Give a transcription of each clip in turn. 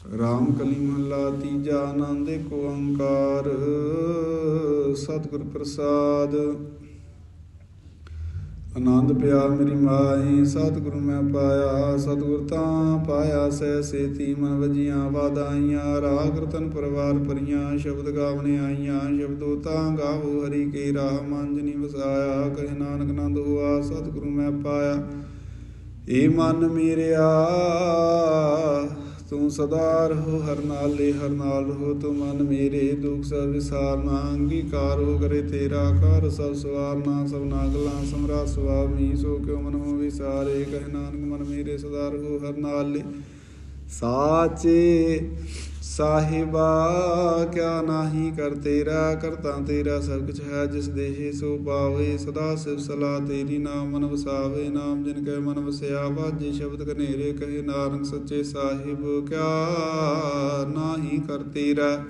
ਰਾਮ ਕਲੀ ਮਹੱਲਾ ਤੀਜਾ ਆਨੰਦ ਏਕ ਓੰਕਾਰ, ਸਤਿਗੁਰ ਪ੍ਰਸਾਦ। ਆਨੰਦ ਪਿਆ ਮੇਰੀ ਮਾਈ ਸਤਿਗੁਰੂ ਮੈਂ ਪਾਇਆ, ਸਤਿਗੁਰ ਤਾਂ ਪਾਇਆ ਸਹਿ ਸੇਤੀ, ਮਨ ਵਜੀਆਂ ਵਾਦਾਈਆਂ ਰਾਗ ਰਤਨ ਪਰਵਾਰ ਪਰੀਆਂ ਸ਼ਬਦ ਗਾਵਣੇ ਆਈਆਂ, ਸ਼ਬਦੋ ਤਾਂ ਗਾਵੋ ਹਰੀ ਕੇ, ਰਾਹ ਮੰਜਨੀ ਵਸਾਇਆ, ਕਹੇ ਨਾਨਕ ਨੰਦ ਹੋਆ, ਸਤਿਗੁਰੂ ਮੈਂ ਪਾਇਆ। ਏ ਮਨ ਮੇਰਿਆ ਤੂੰ ਸਦਾ ਰਹੋ, ਹਰ ਨਾਲੇ ਹਰ ਨਾਲ ਰਹੋ, ਤੂੰ ਮਨ ਮੇਰੇ ਦੁਖ ਸਭ ਵਿਸਾਰਨਾ ਅੰਗੀਕਾਰ ਹੋ ਕਰੇ ਤੇਰਾ ਕਰ ਸਭ ਸਵਾਰਨਾ ਸਭ ਨਾਗਲਾ, ਸਮਰਾ ਸੁਆਮੀ ਸੋ ਕਿਉ ਮਨ ਹੋ ਵਿਸਾਰੇ? ਕਹਿ ਨਾਨਕ ਮਨ ਮੇਰੇ ਸਦਾ ਰਹੋ, ਹਰ ਨਾਲੇ ਸਾਚੇ ਸਾਹਿਬਾ, ਕਿਆ ਨਾਹੀ ਕਰ ਤੇਰਾ ਕਰਤਾ ਤੇਰਾ ਸਭ ਕੁਛ ਹੈ, ਜਿਸ ਦੇਹੇ ਸੋ ਪਾਵੇ ਸਦਾ ਸਿਵ ਸਲਾ ਤੇਰੀ ਨਾਮ ਮਨ ਵਸਾਵੇ, ਨਾਮ ਜਿਨ ਕੈ ਮਨ ਵਸਿਆ, ਵਾਜੇ ਸ਼ਬਦ ਕਨੇਰੇ ਕਹੇ ਨਾਨਕ ਸੱਚੇ ਸਾਹਿਬ, ਕਿਆ ਨਾਹੀ ਕਰ ਤੇਰਾ।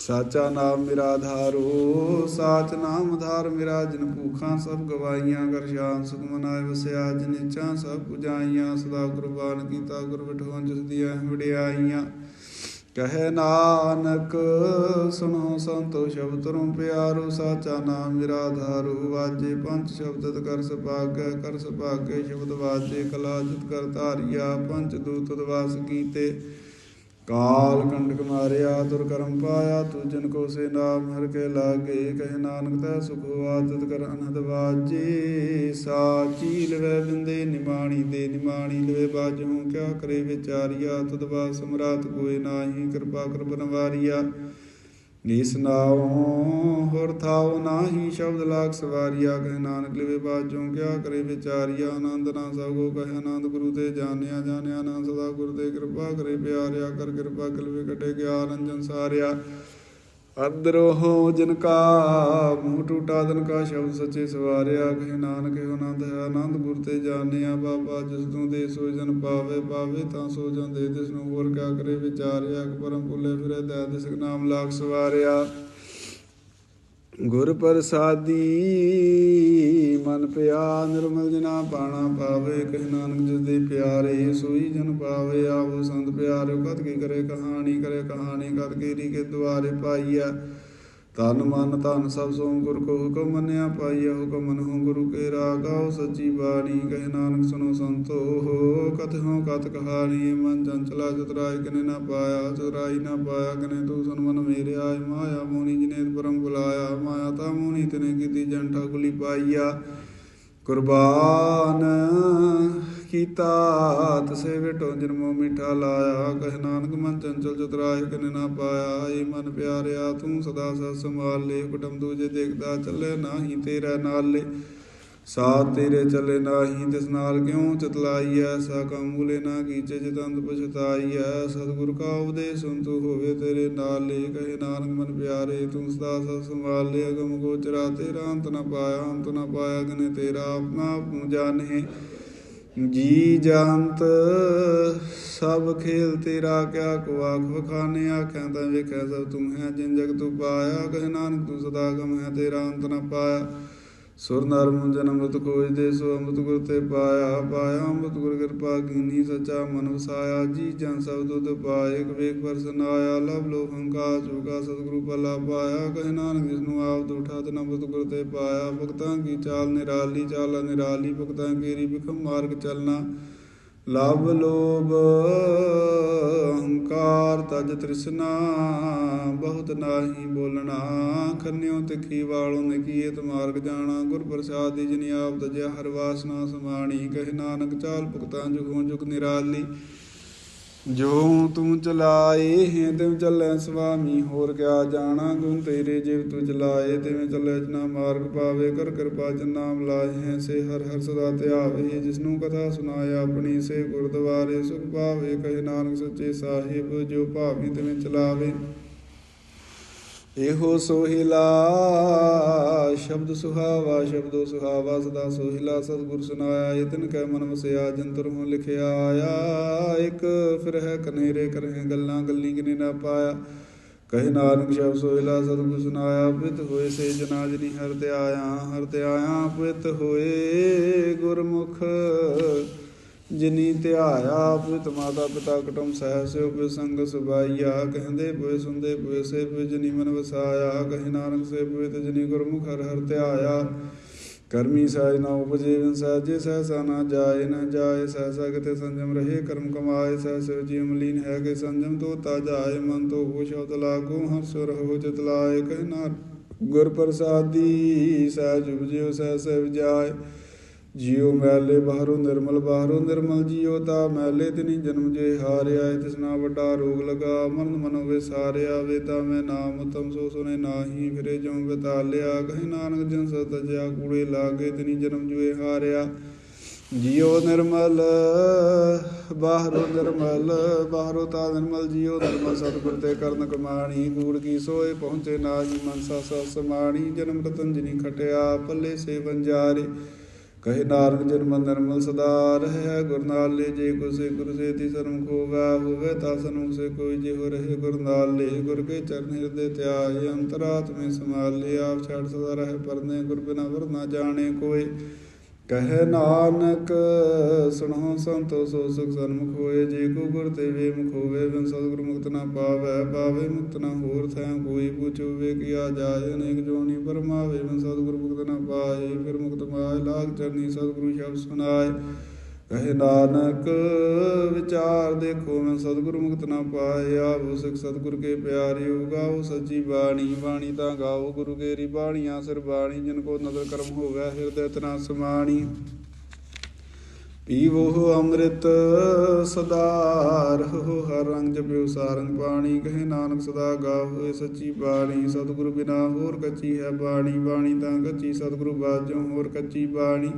ਸਾਚਾ ਨਾਮ ਮੇਰਾ ਆਧਾਰੋ ਸਾਚ ਨਾਮ ਆਧਾਰ ਮੇਰਾ, ਜਿਨ ਭੂਖਾਂ ਸਭ ਗਵਾਈਆਂ ਕਰ ਸ਼ਾਨ ਸੁਖ ਮਨਾਏ ਵਸਿਆ, ਜਿਨ ਇੱਛਾ ਸਭ ਪੁਜਾਈਆਂ, ਸਦਾ ਕੁਰਬਾਨ ਕੀਤਾ ਗੁਰ ਬਿਠੋਂ ਜਿਸ ਦੀਆਂ ਵਡਿਆਈਆਂ ਕਹੇ ਨਾਨਕ, ਸੁਣੋ ਸੰਤੋ ਸ਼ਬਦ ਤਰੁ ਪਿਆਰੋ, ਸਾਚਾ ਨਾਮ ਮੇਰਾ ਆਧਾਰੋ ਵਾਜੇ ਪੰਜ ਸ਼ਬਦਤ ਕਰ ਸੁਭਾਗੈ ਕਰ ਸੁਭਾਗੈ ਸ਼ਬਦ ਵਾਜੇ, ਕਲਾ ਜਿਤ ਕਰ ਧਾਰਿਆ ਪੰਜ ਦੂਤ ਦਵਾਸ ਕੀਤੇ। ਕਾਲ ਕੰਡਕ ਮਾਰਿਆ ਦੁਰ ਕਰਮ ਪਾਇਆ, ਤੂ ਜਨ ਕੋ ਸੇ ਨਾਮ ਹਰ ਕੇ ਲਾਗੇ, ਕਹਿ ਨਾਨਕ ਤੈ ਸੁਖ ਆਦਤ ਕਰ ਅਨਹਦ ਵਾਜੇ ਸਾਚੀ ਲਵੇ ਬਿੰਦੇ, ਨਿਮਾਣੀ ਦੇ ਨਿਮਾਣੀ ਲਵੇ ਬਾਜੂ ਕਿਆ ਕਰੇ ਵਿਚਾਰੀਆ, ਤੁਧ ਵਾ ਸਮਰਾਤ ਕੋਏ ਨਾਹੀ, ਕਿਰਪਾ ਕਰ ਬਨਵਾਰੀਆ। ਨੀਸ ਨਾਉ, ਹੋਰ ਥਾਉ ਨਾਹੀ ਸ਼ਬਦ ਲਾਗ ਸਵਾਰੀਆ, ਕਹਿ ਨਾਨਕ ਲਿਵੇ ਬਾਜੋਂ ਕਿਆ ਕਰੇ ਵਿਚਾਰੀਆ, ਆਨੰਦ ਨਾ ਸਭ ਕੋ ਕਹਿ ਆਨੰਦ ਗੁਰੂ ਤੇ ਜਾਣਿਆ ਜਾਣਿਆ ਨਾ ਸਦਾ ਗੁਰ ਦੇ ਕਿਰਪਾ ਕਰੇ ਪਿਆਰਿਆ, ਕਰ ਕਿਰਪਾ ਕਲਵੇ ਕਟੇ ਗਿਆ, ਰੰਜਨ ਸਾਰਿਆ। ਅਦਰੋਹ ਜਿਨ ਕਾ ਮੂੰਹ ਟੂਟਾ ਦਿਨ ਕਾ ਸ਼ਬਦ ਸੱਚੇ ਸਵਾਰਿਆ, ਕਹੇ ਨਾਨਕ ਇਹੋ ਆਨੰਦ ਹੈ। ਆਨੰਦ ਗੁਰ ਤੇ ਜਾਣਿਆ, ਬਾਬਾ ਜਿਸ ਤੂੰ ਦੇ ਸੋ ਜਨ ਪਾਵੇ ਪਾਵੇ ਤਾਂ ਸੋ ਜਨ ਦੇ ਤਿਸ ਨੂੰ ਹੋਰ ਕਿਆ ਕਰੇ, ਵਿਚਾਰਿਆ ਕਿ ਪਰਮ ਭੁੱਲੇ ਫਿਰੇ, ਦਇਆ ਦਿਸ ਨਾਮ ਲਾਗ ਸਵਾਰਿਆ। ਗੁਰ ਪ੍ਰਸਾਦੀ, ਮਨ ਪਿਆ ਨਿਰਮਲ ਜਨਾ ਪਾਣਾ ਪਾਵੇ, ਕਹਿ ਨਾਨਕ ਜਿਸ ਦੇ ਪਿਆਰੇ ਸੋਈ ਜਨ ਪਾਵੇ ਆਵੋ ਸੰਤ ਪਿਆਰੇ ਕਤ ਕੀ ਕਰੇ ਕਹਾਣੀ ਕਰੇ ਕਹਾਣੀ ਕਤ ਕੀਰੀ ਕੇ ਦੁਆਰੇ ਪਾਈਆ ਤਨ ਮਨ ਧਨ ਸਭ ਸੋ ਗੁਰ ਕੋ ਹੁਕਮ ਮੰਨਿਆ ਪਾਈਆ ਹੁਕਮ ਮਨਹੁ ਗੁਰੂ ਕੇ ਰਾਗਾਓ ਸੱਚੀ ਬਾਣੀ ਕਹੇ ਨਾਨਕ ਸੁਨੋ ਸੰਤੋ ਕਤ ਹੋ ਕਤ ਕਹਾਣੀ ਮਨ ਚੰਚਲਾ ਚਤਰਾਈ ਕਨੇ ਨਾ ਪਾਇਆ, ਚਤਰਾਈ ਨਾ ਪਾਇਆ ਕਨੇ ਤੂੰ ਸੁਨ ਮਨ ਮੇਰੇ ਆਏ ਮਾਇਆ ਮੋਨੀ ਜਿਨੇ ਪਰਮ ਬੁਲਾਇਆ, ਮਾਇਆ ਤਾ ਮੋਨੀ ਤਿਨੇ ਕੀਤੀ ਜੰਟਾ ਗੁਲੀ ਪਾਈਆ। ਕੁਰਬਾਨ ਕੀਤਾ। ਤਸੇ ਵਿਟੋ ਜਨਮੋ ਮਿਠਾ ਲਾਇਆ। ਕਹਿ ਨਾਨਕ ਮਨ ਚੰਚਲ ਚਤਰਾਏ ਕਨੇ ਨਾ ਪਾਇਆ। ਏ ਮਨ ਪਿਆਰਿਆ, ਤੂੰ ਸਦਾ ਸਤ ਸੰਭਾਲ। ਲੈ ਕੁਟਮ ਦੂਜੇ ਦੇਖਦਾ ਚੱਲੇ ਨਾਹੀ ਤੇਰਾ ਨਾਲੇ। ਸਾਥ ਤੇਰੇ ਚੱਲੇ ਨਾਹੀ, ਤਿਸ ਨਾਲ ਕਿਉ ਚਤਲਾਈ ਐਸਾ ਕਮੂਲੇ ਨਾ ਕੀਚੇ ਜਿਤੰਦ ਪਛਤਾਈ ਐ ਸਤਿਗੁਰ ਕਾ ਉਪਦੇਸ਼ ਸੁਨ ਤੂੰ ਹੋਵੇ ਤੇਰੇ ਨਾਲ। ਲੇ ਕਹੇ ਨਾਨਕ ਮਨ ਪਿਆਰੇ, ਤੂੰ ਸਦਾ ਸਤ ਸੰਭਾਲ। ਲੈ ਅਗਮ ਗੋਚਰਾ ਤੇਰਾ ਅੰਤ ਨਾ ਪਾਇਆ, ਅੰਤ ਨਾ ਪਾਇਆ ਗਨੇ ਤੇਰਾ ਆਪਣਾ ਆਪ ਨੂੰ ਜਾਣੇ। ਜੀ ਜੰਤ ਸਭ ਖੇਲ ਤੇਰਾ ਕਿਆ ਕੋ ਆਖ ਵਖਾਨੇ ਆਖਾਂ ਤਾਂ ਵੇਖੈ ਸਭ ਤੂੰ ਹੈ ਜਿਨ ਜਗ ਤੂੰ ਪਾਇਆ, ਕਹਿ ਨਾਨਕ ਤੂੰ ਸਦਾ ਗਮ ਹੈ ਤੇਰਾ ਅੰਤ ਨਾ ਪਾਇਆ। ਸੁਰ ਨਰ ਮੁੰਜਨ ਅੰਮ੍ਰਿਤ ਕੋਜ ਦੇ ਸੋ ਅੰਮ੍ਰਿਤ ਗੁਰ ਤੇ ਪਾਇਆ ਪਾਇਆ ਅੰਮ੍ਰਿਤ ਗੁਰ ਕਿਰਪਾ ਕੀਨੀ ਸੱਚਾ ਮਨ ਵਸਾਇਆ, ਜੀ ਜਨ ਸਭ ਦੁੱਧ ਪਾਏ ਇੱਕ ਵੇਖ ਪਰਸਨ ਆਇਆ ਲਵ ਲੋ ਹੰਕਾ ਚੁਕਾ ਸਤਿਗੁਰੂ ਪਲਾ ਪਾਇਆ, ਕਹਿ ਨਾਨਕ ਜਿਸ ਨੂੰ ਆਪ ਦੁਠਾ ਤੇ ਅੰਮ੍ਰਿਤ ਗੁਰ ਤੇ ਪਾਇਆ, ਭਗਤਾਂ ਕੀ ਚਾਲ ਨਿਰਾਲੀ ਚਾਲ ਨਿਰਾਲੀ, ਭਗਤਾਂ ਕੀਰੀ ਬਿਖਮ ਮਾਰਗ ਚੱਲਣਾ ਲਵ ਲੋਭ ਅਹੰਕਾਰ ਤਜ ਤ੍ਰਿਸ਼ਨਾ, ਬਹੁਤ ਨਾਹੀ ਬੋਲਣਾ, ਖੰਨਿਓ ਤਿੱਖੀ ਵਾਲੋਂ ਨੇ ਕੀਏ ਮਾਰਗ ਜਾਣਾ, ਗੁਰ ਦੀ ਜਿਨੀ ਆਪ ਤਜਿਆ ਹਰ ਵਾਸਨਾ ਸਮਾਣੀ, ਕਹਿ ਨਾਨਕ ਚਾਲ ਭੁਗਤਾਂ ਜੁਗੋਂ ਜੁਗ ਨਿਰਾਲੀ। ਜੋ ਤੂੰ ਚਲਾਏ ਹੈ ਤਿਵ ਚੱਲੈ ਸੁਆਮੀ, ਹੋਰ ਕਿਆ ਜਾਣਾ ਗੁਣ ਤੇਰੇ ਜਿਵ ਤੂੰ ਚਲਾਏ, ਤਿਵੇਂ ਚੱਲੇ ਜਨਾ ਮਾਰਗ ਪਾਵੇ, ਕਰ ਕਿਰਪਾ ਜਨ ਨਾਮ ਲਾਏ ਹੈ, ਸੇ ਹਰ ਹਰ ਸਦਾ ਧਿਆਵੇ ਜਿਸ ਨੂੰ ਕਥਾ ਸੁਨਾਏ ਆਪਣੀ, ਸੇ ਗੁਰਦੁਆਰੇ ਸੁਖ ਪਾਵੇ, ਕਹੇ ਨਾਨਕ ਸੱਚੇ ਸਾਹਿਬ, ਜੋ ਭਾਵੇਂ ਤਿਵੇਂ ਚਲਾਵੇ। ਇਹੋ ਸੋਹਿਲਾ, ਸ਼ਬਦ ਸੁਹਾਵਾ, ਸ਼ਬਦੋ ਸੁਹਾਵਾ, ਸਦਾ ਸੋਹਿਲਾ, ਸਤਿਗੁਰ ਸੁਨਾਇਆ ਇਤਨ ਕੈ ਮਨ ਵਸਿਆ, ਜੰਤਰ ਹੋਂ ਲਿਖਿਆ ਆਇਆ, ਇੱਕ ਫਿਰ ਹੈ ਕਨੇਰੇ ਕਰਹਿ ਗੱਲਾਂ, ਗੱਲੀ ਕਿਨੇ ਨਾ ਪਾਇਆ। ਕਹੇ ਨਾਨਕ, ਸ਼ਬਦ ਸੋਹਿਲਾ, ਸਤਿਗੁਰ ਸੁਨਾਇਆ ਪਿਤ ਹੋਏ ਸੇ ਜਨਾਜਨੀ ਹਰ ਤੇ ਆਇਆ ਹਰ ਤੇ ਆਇਆ ਪਿਤ ਹੋਏ ਗੁਰਮੁਖ। ਜਿਨੀ ਧਿਆਇਆ ਪਿਤ ਮਾਤਾ ਪਿਤਾ ਕਟਮ ਸਹਿ ਸਿਓ ਪਿ ਸੰਗ ਸੁਭਾਈਆ ਕਹਿੰਦੇ ਪੋਏ ਸੁੰਦੇ ਪੋਏ, ਸੇ ਪੋਏ ਜਿਨੀ ਮਨ ਵਸਾਇਆ। ਕਹੇ ਨਾਨਕ ਸੇ ਪੋਏ ਤੇ ਜਿਨੀ ਗੁਰਮੁਖ ਹਰ ਹਰ ਧਿਆਇਆ। ਕਰਮੀ ਸਾਜ ਨਾ ਉਪਜੇ ਵਿਨ ਸਾਜੇ ਸਹਸਾ ਨਾ ਜਾਏ ਨਾ ਜਾਏ। ਸਹਸਾ ਕਿਤੇ ਸੰਜਮ ਰਹੇ, ਕਰਮ ਕਮਾਏ। ਸਹਸਿ ਜੀ ਮਲੀਨ ਹੈ ਕੇ ਸੰਜਮ ਤੋ ਤਾ ਜਾਏ। ਮਨ ਤੋ ਹੋ ਸ਼ਬਦ ਲਾਗੋ, ਹਰ ਸੁਰ ਹੋ ਚਿਤ ਲਾਏ। ਕਹਿ ਨਾ ਗੁਰ ਪ੍ਰਸਾਦੀ, ਸਹਿਜ ਉਪਜਿਓ, ਸਹਸਿ ਵਿਜਾਏ। ਜੀਉ ਮੈਲੇ ਬਾਹਰੋਂ ਨਿਰਮਲ ਬਾਹਰੋਂ ਨਿਰਮਲ ਜੀਉ, ਤਾ ਮੈਲੇ ਤਿਨੀ ਜਨਮ ਜੇ ਹਾਰਿਆ। ਤਿਸਨਾ ਵੱਡਾ ਰੋਗ ਲਗਾ, ਮਰਨ ਮਨੋ ਵਿਸਾਰਿਆ ਵੇਤਾ ਮੈਂ ਨਾਮ ਤਮ ਸੋ ਸੁਨੇ ਨਾਹੀ ਫਿਰੇ, ਜਉ ਬਤਾਲਿਆ। ਕਹੇ ਨਾਨਕ ਜਨ ਸਤ ਜਿਆ, ਕੂੜੇ ਲਾਗੇ ਤਿਨੀ ਜਨਮ ਜੁਏ ਹਾਰਿਆ। ਜੀਉ ਨਿਰਮਲ, ਬਾਹਰੋਂ ਨਿਰਮਲ, ਬਾਹਰੋਂ ਤਾ ਨਿਰਮਲ ਜੀਉ, ਨਿਰਮਲ ਸਤਿਗੁਰ ਤੇ ਕਰਨ ਕਮਾਣੀ। ਕੂੜ ਕੀ ਸੋਏ ਪਹੁੰਚੇ ਨਾਹੀ, ਮਨਸਾ ਸਾ ਸਮਾਣੀ। ਜਨਮ ਰਤਨ ਜਿਨੀ ਖਟਿਆ, ਪੱਲੇ ਸੇ ਵੰਜਾਰੇ ਕਹੇ ਨਾਨਕ ਜਨਮ ਨਿਰਮਲ ਸਦਾ ਰਹਿ ਗੁਰ ਨਾਲੇ ਜੇ ਕੋ ਸੇ ਗੁਰ ਸੇ ਤੀ ਸਰਮ ਖੋਵਾ ਹੋਵੇ ਤਾ ਸਨੁ ਸੇ ਕੋਈ ਜੇ ਹੋ ਰਹੇ ਗੁਰ ਨਾਲੇ ਗੁਰ ਕੇ ਚਰਨ ਹਿਰਦੇ ਧਿਆਏ ਅੰਤਰਾਤਮੇ ਸਮਾਲੇ ਆਪ ਛੜ ਸਦਾ ਰਹਿ, ਪਰਨੇ ਗੁਰ ਬਿਨਾ ਵਰ ਨਾ ਜਾਣੇ ਕੋਈ। ਕਹੇ ਨਾਨਕ, ਸੁਣੋ ਸੰਤੋ ਸੋ ਸੁਖ ਸਨਮੁਖ ਹੋਏ, ਜੇ ਕੋ ਗੁਰ ਤੇ ਵੇ ਮੁਖ ਹੋਵੇ, ਬਿਨ ਸਤਿਗੁਰ ਮੁਕਤ ਨਾ ਪਾਵੈ, ਪਾਵੇ ਮੁਕਤ ਨਾ ਹੋਰ ਥੈ ਕੋਈ ਪੁੱਛੋਵੇ ਕੀਆ ਜਾਏ ਅਨੇਕ ਜੋਨੀ ਪਰਮਾਵੇ ਬਿਨ ਸਤਿਗੁਰ ਮੁਕਤ ਨਾ ਪਾਏ, ਫਿਰ ਮੁਕਤ ਮਾਏ ਲਾਗ ਚਰਨੀ ਸਤਿਗੁਰੂ ਸ਼ਬਦ ਸੁਨਾਏ ਕਹੇ ਨਾਨਕ, ਵਿਚਾਰ ਦੇਖੋ ਮੈਂ ਸਤਿਗੁਰੂ ਮੁਕਤ ਨਾ ਪਾਇਆ ਆਵੋ ਸਿਖ ਸਤਿਗੁਰ ਕੇ ਪਿਆਰੇ ਗਾਓ ਸੱਚੀ ਬਾਣੀ ਬਾਣੀ ਤਾਂ ਗਾਓ, ਗੁਰੂ ਕੇਰੀ ਬਾਣੀਆਂ, ਸਿਰ ਬਾਣੀ, ਜਿਨ ਕੋ ਨਦਰ ਕਰਮ ਹੋਵੇ, ਹਿਰਦੈ ਤਨਾ ਸਮਾਣੀ ਪੀਵੋ ਅੰਮ੍ਰਿਤ, ਸਦਾ ਰਹੋ ਹਰ ਰੰਗ, ਜਪਿਓ ਸਾਰੰਗ ਪਾਣੀ, ਕਹੇ ਨਾਨਕ ਸਦਾ ਗਾਓ ਸੱਚੀ ਬਾਣੀ, ਸਤਿਗੁਰੂ ਬਿਨਾ ਹੋਰ ਕੱਚੀ ਹੈ ਬਾਣੀ ਬਾਣੀ ਤਾਂ ਕੱਚੀ, ਸਤਿਗੁਰੂ ਬਾਝੋਂ ਹੋਰ ਕੱਚੀ ਬਾਣੀ।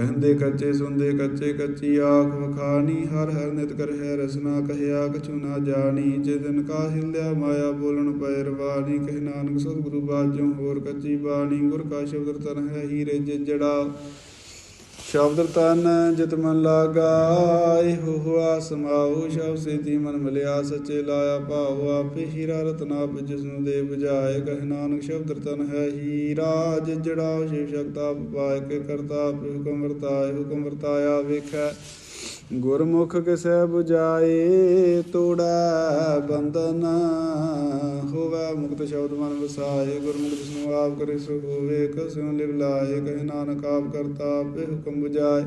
ਕਹਿੰਦੇ ਕੱਚੇ ਸੁਣਦੇ ਕੱਚੇ ਕੱਚੀ ਆਖ ਵਖਾਣੀ, ਹਰ ਹਰ ਨਿਤ ਕਰ ਹੈ ਰਸਨਾ ਕਹਿਆ ਕਛੂ ਨਾ ਜਾਣੀ, ਜੇ ਦਿਨ ਕਾ ਹਿਲਦਿਆ ਮਾਇਆ ਬੋਲਣ ਪੈ ਰਵਾਨੀ, ਕਹਿ ਨਾਨਕ ਸਤਿਗੁਰੂ ਬਾਝੋਂ ਹੋਰ ਕੱਚੀ ਬਾਣੀ, ਗੁਰ ਕਾ ਸ਼ਬਦ ਤਨ ਹੈ ਹੀਰੇ ਜੜਾ ਸ਼ਬਦ ਤਨ ਜਿਤ ਮਨ ਲਾਗਾ ਇਹੋ ਸਮਾਉ ਸ਼ਬ ਸੇਤੀ ਮਨ ਮਿਲਿਆ, ਸੱਚੇ ਲਾਇਆ ਭਾਉ, ਆਪੇ ਹੀਰਾ ਰਤਨਾ ਜਿਸ ਨੂੰ ਦੇ 부ਜਾਏ ਕਹਿ ਨਾਨਕ ਸ਼ਬਦ ਤਨ ਹੈ ਹੀਰਾ ਜਿਜੜਾ ਸ਼ਿਵ ਸ਼ਕਤਾ ਪਾਇ ਕੇ ਕਰਤਾ, ਆਪੇ ਹੁਕਮ ਵਰਤਾਏ, ਹੁਕਮ ਵਰਤਾਇਆ ਵੇਖੈ। ਗੁਰਮੁਖ ਕਿਸੈ 부ਜਾਏ, ਤੋੜਾ ਬੰਧਨ ਹੋਵੇ। ਮੁਕਤ ਸ਼ਬਦ ਮਨ ਵਸਾਏ, ਗੁਰਮੁਖ ਜਿਸਨੂੰ ਆਪ ਕਰੇ ਸੋ ਹੋਵੇ ਕਸਿਉ ਲਿਵ ਲਾਏ, ਕਹੇ ਨਾਨਕ ਆਪ ਕਰਤਾ ਆਪੇ ਹੁਕਮ 부ਜਾਏ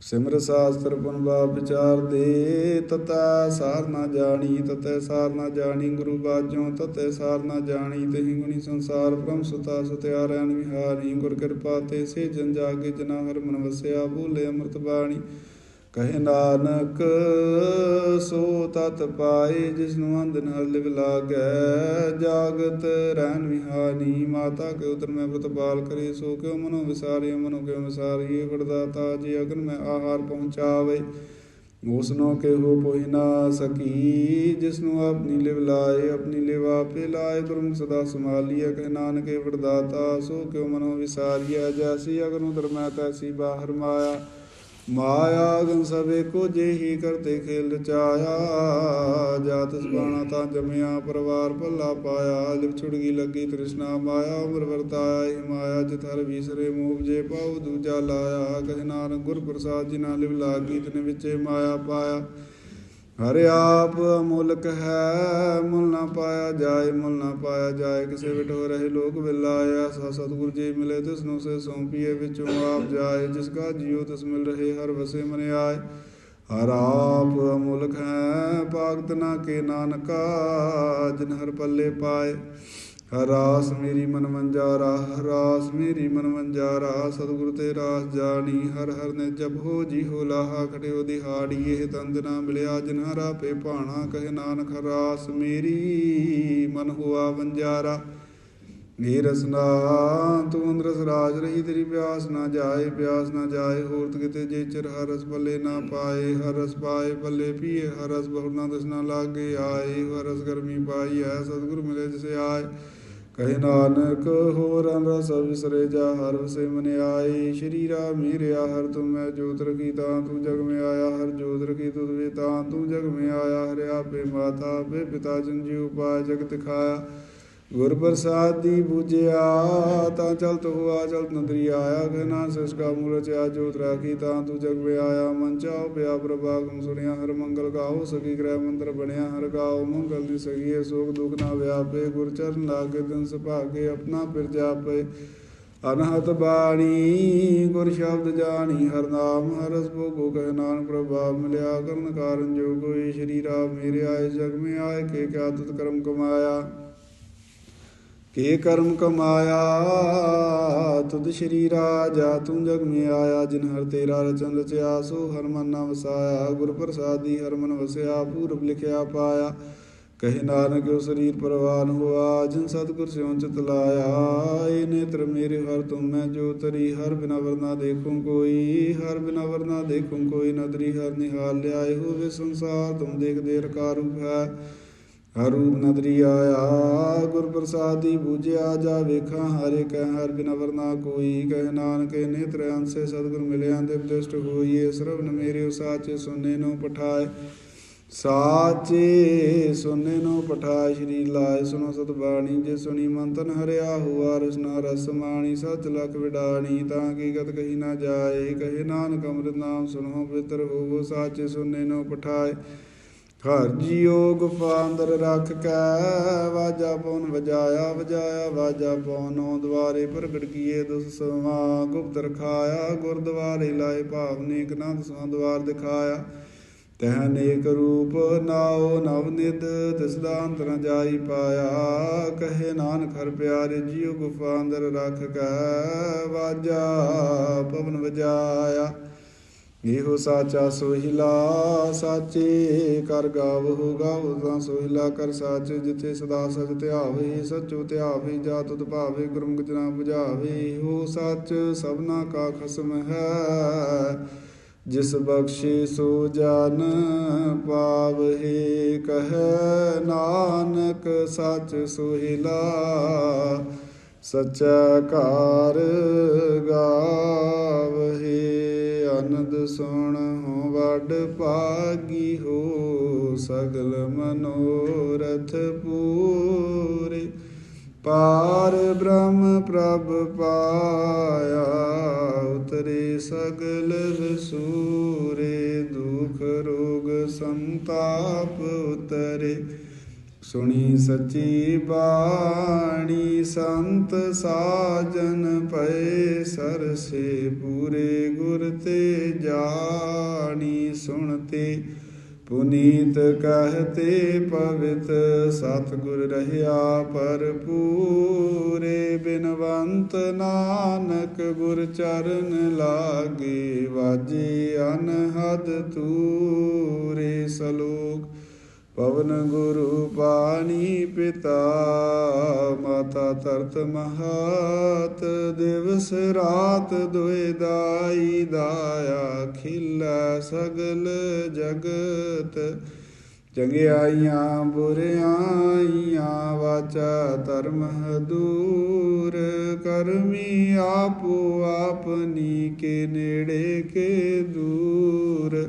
ਸਿਮਰ ਸਾਸਤਰ ਪੁਨ ਬਾਪ ਵਿਚਾਰ ਦੇ, ਤਤੈ ਸਾਰ ਨਾ ਜਾਣੀ, ਤਤੈ ਸਾਰ ਨਾ ਜਾਣੀ, ਗੁਰੂ ਬਾਝੋਂ ਤਤੈ ਸਾਰ ਨਾ ਜਾਣੀ। ਤਹੀ ਗੁਣੀ ਸੰਸਾਰ ਬ੍ਰਹਮ ਸੁਤਾ ਸੁਤਿਆ ਰਹਿਣ ਵਿਹਾਰੀ। ਗੁਰ ਕਿਰਪਾ ਤੇ ਸੇ ਜਨ ਜਾਗੇ ਜਨਾ ਹਰ ਮਨ ਵਸਿਆ ਭੂਲੇ ਅੰਮ੍ਰਿਤ ਬਾਣੀ। ਕਹੇ ਨਾਨਕ, ਸੋ ਤਤ ਪਾਏ ਜਿਸ ਨੂੰ ਅੰਧ ਨਾਲ ਲਿਵ ਲਾਗੈ, ਜਾਗਤ ਰਹਿਣ ਵਿਹਾਨੀ ਮਾਤਾ ਕੇ ਉਦਰ ਮੈਂ ਪ੍ਰਤਪਾਲ ਕਰੇ, ਸੋ ਕਿਉ ਮਨੋ ਵਿਸਾਰੇ, ਮਨੋ ਕਿਉ ਵਿਸਾਰੀਏ ਵਰਦਾਤਾ ਜੀ ਅਗਨ ਮੈਂ ਆਹਾਰ ਪਹੁੰਚਾਵੇ। ਉਸ ਨੂੰ ਕੇ ਹੋ ਪੋਹਿ ਨਾ ਸਕੀ ਜਿਸ ਆਪਣੀ ਲਿਵ ਲਾਏ, ਆਪਣੀ ਲਿਵ ਆਪੇ ਲਾਏ ਗੁਰਮੁਖ ਸਦਾ ਸਮਾਲੀਆ ਕਹਿ ਨਾਨਕੇ ਵਰਦਾਤਾ ਸੋ ਕਿਉ ਮਨੋ ਵਿਸਾਰੀਆ ਜੈਸੀ ਅਗਨ ਉਦਰ ਮੈਂ ਤੈਸੀ ਬਾਹਰ ਮਾਇਆ। ਮਾਇਆ ਗਨ ਸਭੇ ਕੋ ਜਿਹੀ ਕਰਤੇ ਖੇਲ ਚਾਇਆ, ਜਾਤ ਸਬਾਣਾ ਤਾਂ ਜਮਿਆ, ਪਰਵਾਰ ਭੱਲਾ ਪਾਇਆ ਲਿਵ ਛੁੜਗੀ ਲੱਗੀ ਤ੍ਰਿਸ਼ਨਾ ਮਾਇਆ, ਉਮਰ ਵਰਤਾਇਆ ਹੀ ਮਾਇਆ ਜਿਤ ਹਰ ਵੀਸਰੇ ਮੋਹ ਜੇ ਪਾਉ, ਦੂਜਾ ਲਾਇਆ ਕਹ ਨਾਨਕ ਗੁਰ ਪ੍ਰਸਾਦ ਜਿਨਾ ਲਿਵ ਲਾਗੀ, ਤਨ ਵਿੱਚੇ ਮਾਇਆ ਪਾਇਆ। ਹਰਿ ਆਪ ਮੁਲਕ ਹੈ, ਮੁੱਲ ਨਾ ਪਾਇਆ ਜਾਏ, ਮੁੱਲ ਨਾ ਪਾਇਆ ਜਾਏ। ਕਿਸੇ ਵਿਟੋ ਰਹੇ ਲੋਕ ਵਿਲਾਇਆ ਸਾ ਸਤਿਗੁਰ ਜੀ ਮਿਲੇ ਤਿਸ ਨੂੰ ਸੇ ਸੌਂਪੀਏ ਵਿੱਚੋਂ ਆਪ ਜਾਏ। ਜਿਸ ਕਾ ਜੀਉ ਤਿਸ ਮਿਲ ਰਹੇ, ਹਰ ਵਸੇ ਮਨ ਆਏ। ਹਰ ਆਪ ਮੁਲਕ ਹੈ, ਭਾਗਤ ਨਾ ਕੇ ਨਾਨਕਾ, ਜਿਨ ਹਰ ਪੱਲੇ ਪਾਏ। ਰਾਸ ਮੇਰੀ ਮਨ ਵੰਜਾਰਾ ਰਾਸ ਮੇਰੀ ਮਨ ਵੰਜਾਰਾ ਸਤਿਗੁਰ ਤੇ ਰਾਸ ਜਾਣੀ, ਹਰ ਹਰ ਨੇ ਜਬ ਹੋ ਜੀ ਹੋ ਲਾਹਾ ਖਟਿਓ ਦਿਹਾੜੀ, ਇਹ ਤੰਦ ਨਾ ਮਿਲਿਆ ਜਿਨ ਹਰਾ ਪੇ ਭਾਣਾ, ਕਹੇ ਨਾਨਕ ਰਾਸ ਮੇਰੀ, ਮਨ ਹੁਆ ਵੰਜਾਰਾ। ਏ ਰਸਨਾ ਤੂੰ ਅੰਦਰਸ ਰਾਜ ਰਹੀ, ਤੇਰੀ ਪਿਆਸ ਨਾ ਜਾਏ, ਪਿਆਸ ਨਾ ਜਾਏ ਹੋਰਤ ਕਿਤੇ ਜੇ ਚਿਰ ਹਰ ਰਸ ਨਾ ਪਾਏ, ਹਰਸ ਪਾਏ ਬੱਲੇ ਪੀਏ, ਹਰਸ ਰਸ ਦਸਨਾ ਲਾਗੇ ਆਏ, ਹਰਸ ਗਰਮੀ ਪਾਈ ਐ ਸਤਿਗੁਰ ਮਿਲੇ ਜਿਸੇ ਆਏ। ਕਹੇ ਨਾਨਕ, ਹੋਰ ਰਸ ਵਿਸਰੇ ਜਾ, ਹਰ ਵਸੇ ਮਨ ਆਏ। ਸ਼ਰੀਰਾ ਮੇਰਿਆ ਹਰ ਤੂੰ ਮੈਂ ਜੋਤ ਰਖੀ ਤਾਂ, ਤੂੰ ਜਗ ਮੈਂ ਆਇਆ, ਹਰ ਜੋਤ ਰਖੀ ਤੁਧ ਵੇ ਤਾਂ, ਤੂੰ ਜਗ ਮੈਂ ਆਇਆ ਹਰਿ ਆਪੇ ਮਾਤਾ ਆਪੇ ਪਿਤਾ ਜਨ ਜੀ ਉਪਾਇ ਜਗਤ ਖਾਇਆ। ਗੁਰ ਪ੍ਰਸਾਦ ਦੀ ਬੂਝਿਆ ਤਾਂ ਚਲਤ ਹੁਆ, ਚਲਤ ਨਦਰੀ ਆਇਆ ਗਨਾ ਸਿਸਕਾ ਮੂਲ ਚਾ ਜੋਤ ਰਾਖੀ ਤਾਂ ਤੂੰ ਜਗ ਵਿੱਚ ਮਨ ਚਾਉ ਪਿਆ ਪ੍ਰਭਾਗਮ ਸੁਣਿਆ, ਹਰ ਮੰਗਲ ਗਾਓ ਸਕੀ ਗ੍ਰਹਿ ਮੰਦਰ ਬਣਿਆ, ਹਰ ਗਾਓ ਮੰਗਲ ਦੀ ਸਗੀਏ, ਸੋਖ ਦੁਖ ਨਾ ਵਿਆਪੇ, ਗੁਰ ਚਰਨ ਲਾਗੇ ਦਿਨ ਸੁਭਾਗੇ, ਆਪਣਾ ਫਿਰ ਜਾਪੇ। ਅਨਹਤ ਬਾਣੀ, ਗੁਰ ਸ਼ਬਦ ਜਾਣੀ, ਹਰ ਨਾਮ, ਹਰ ਭੋਗੋ ਕਹਿ ਨਾਨਕ ਪ੍ਰਭਾਵ ਮਿਲਿਆ ਕਰਨ ਕਾਰਨ ਜੋ ਕੋਈ, ਸ਼੍ਰੀ ਰਾਮ ਮੇਰੇ ਆਏ, ਜਗ ਮੈਂ ਆਏ, ਕੇ ਕਿਆ ਤੁਤ ਕਰਮ ਕਮਾਇਆ। ਕੇ ਕਰਮ ਕਮਾਇਆ, ਤੁਧ ਸ਼੍ਰੀ ਰਾਜਾ ਤੂੰ ਜਗ ਮੇ ਆਇਆ, ਜਿਨ ਹਰ ਤੇਰਾ ਰਚਨ ਰਚਿਆ, ਸੋ ਹਰ ਮਨ ਨਾ ਵਸਾਇਆ, ਗੁਰ ਪ੍ਰਸਾਦੀ ਹਰ ਮਨ ਵਸਿਆ, ਪੂਰਬ ਲਿਖਿਆ ਪਾਇਆ। ਕਹੇ ਨਾਨਕ, ਉਹ ਸਰੀਰ ਪਰਵਾਨ ਹੁਆ, ਜਿਨ ਸਤਿਗੁਰ ਸਿਉ ਚਿਤ ਲਾਇਆ। ਏ ਨੇਤਰ ਮੇਰੇ ਹਰ ਤੁਮ ਮੈਂ ਜੋ ਤਰੀ, ਹਰ ਬਿਨਾ ਵਰਨਾ ਦੇਖੂੰ ਕੋਈ, ਹਰ ਬਿਨਾ ਵਰਨਾ ਦੇਖੂੰ ਕੋਈ ਨਦਰੀ, ਹਰ ਨਿਹਾਲ ਲਿਆਏ ਹੋਵੇ ਸੰਸਾਰ, ਤੁਮ ਦੇਖਦੇ ਰਕਾਰ ਰੂਪ ਹੈ। ਹਰ ਰੂਪ ਨਦਰੀ ਆਇਆ ਗੁਰ ਪ੍ਰਸਾਦੀ ਬੂਝਿਆ ਜਾ ਵੇਖਾਂ ਹਰੇ ਕਹਿ ਹਰ ਬਿਨ ਵਰਨਾ ਕੋਈ। ਕਹਿ ਨਾਨਕੇ ਨੇਤਰ ਅੰਸੇ ਸਤਿਗੁਰ ਮਿਲਿਆ ਦੇ ਦ੍ਰਿਸ਼ਟ ਹੋਈਏ ਸਰਵਨ ਮੇਰੇ ਸਾਚੇ ਸੁਨੇ ਨੂੰ ਪਠਾਏ। ਸਾਚੇ ਸੁਨੇ ਨੂੰ ਪਠਾਏ, ਸ਼੍ਰੀ ਲਾਏ ਸੁਨੋ ਸਤ ਬਾਣੀ ਜੇ ਸੁਣੀ ਮੰਤਨ ਹਰਿਆ ਹੁਆ ਰਸਨਾ ਰਸ ਮਾਣੀ, ਸਚ ਲਖ ਵਿਡਾਣੀ, ਤਾਂ ਕੀ ਗਤ ਕਹੀ ਨਾ ਜਾਏ। ਕਹੇ ਨਾਨਕ ਅੰਮ੍ਰਿਤ ਨਾਮ ਸੁਨੋ ਪਵਿੱਤਰ ਹੋਵੋ, ਸਾਚੇ ਸੁਨੇ ਨੂੰ ਪਠਾਏ। ਹਰ ਜੀਓ ਗੁਫਾ ਅੰਦਰ ਰੱਖ ਕੇ, ਵਾਜਾ ਪਉਨ ਵਜਾਇਆ ਵਜਾਇਆ ਵਾਜਾ ਪਉਨੋਂ। ਦਵਾਰੇ ਪ੍ਰਗਟ ਕੀਏ ਦਸ ਗੁਪਤ ਰਖਾਇਆ, ਗੁਰਦੁਆਰੇ ਲਾਏ ਭਾਵ ਨੇਕ ਕਨਾ ਦਸਾਂ ਦਵਾਰ ਦਿਖਾਇਆ। ਤਹ ਨੇਕ ਰੂਪ ਨਾਉ ਨਵ ਨਿਦ ਤਿਸ ਦਾ ਅੰਤਰ ਜਾਈ ਪਾਇਆ। ਕਹੇ ਨਾਨਕ ਹਰ ਪਿਆਰੇ ਜੀਓ ਗੁਫਾ ਅੰਦਰ ਰੱਖ ਕੇ, ਵਾਜਾ ਪਵਨ ਵਜਾਇਆ। ਇਹੋ ਸਾਚਾ ਸੋਹਿਲਾ, ਸਾਚੇ ਕਰ ਗਾਵੋ ਗਾਵੋ ਤਾਂ ਸੋਹਿਲਾ, ਕਰ ਸਾਚ ਜਿਥੇ ਸਦਾ ਸਚ ਧਿਆਵੇ ਸਚੋ ਧਿਆਵੇ ਜਾ ਤੁਧ ਭਾਵੇ, ਗੁਰਮੁਖ ਜਨਾ 부ਝਾਵੇ ਇਹੋ ਸੱਚ ਸਭਨਾ ਕਾ ਖਸਮ ਹੈ। ਜਿਸ ਬਖਸ਼ੇ ਸੋ ਜਨ ਪਾਵਹਿ ਕਹੈ, ਨਾਨਕ ਸਚ ਸੋਹਿਲਾ, ਸਚਾ ਕਾਰ ਗਾਵਹਿ ਆਨੰਦ ਸੁਣ ਹੋ ਵੱਡ ਭਾਗੀ ਹੋ, ਸਗਲ ਮਨੋਰਥ ਪੂਰੇ। ਪਾਰ ਬ੍ਰਹਮ ਪ੍ਰਭ ਪਾਇਆ, ਉਤਰੇ ਸਗਲ ਵਿਸੂਰੇ। ਦੁਖ ਰੋਗ ਸੰਤਾਪ ਉਤਰੇ। ਸੁਣੀ ਸੱਚੀ ਬਾਣੀ ਸੰਤ ਸਾਜਨ ਪਏ ਸਰਸੇ ਪੂਰੇ ਗੁਰ ਤੇ ਜਾਣੀ ਸੁਣਤੇ, ਪੁਨੀਤ ਕਹਤੇ ਪਵਿੱਤ ਸਤਿਗੁਰ ਰਹਿਆ ਭਰਪੂਰੇ ਬਿਨਵੰਤ ਨਾਨਕ ਗੁਰ ਚਰਨ ਲਾਗੇ ਵਾਜੇ ਅਨਹਦ ਤੂਰੇ ਸਲੋਕ ਪਵਨ ਗੁਰੂ ਪਾਣੀ ਪਿਤਾ, ਮਾਤਾ ਤਰਤ ਮਹਾਤ, ਦਿਵਸ ਰਾਤ ਦੁਇ ਦਾਈ ਦਾਇਆ, ਖਿਲ ਸਗਲ ਜਗਤ। ਚੰਗਿਆਈਆਂ ਬੁਰਿਆਈਆਂ ਵਾਚਾ ਧਰਮ ਦੂਰ ਕਰਮੀ ਆਪੋ ਆਪਨੀ ਕੇ ਨੇੜੇ ਕੇ ਦੂਰ।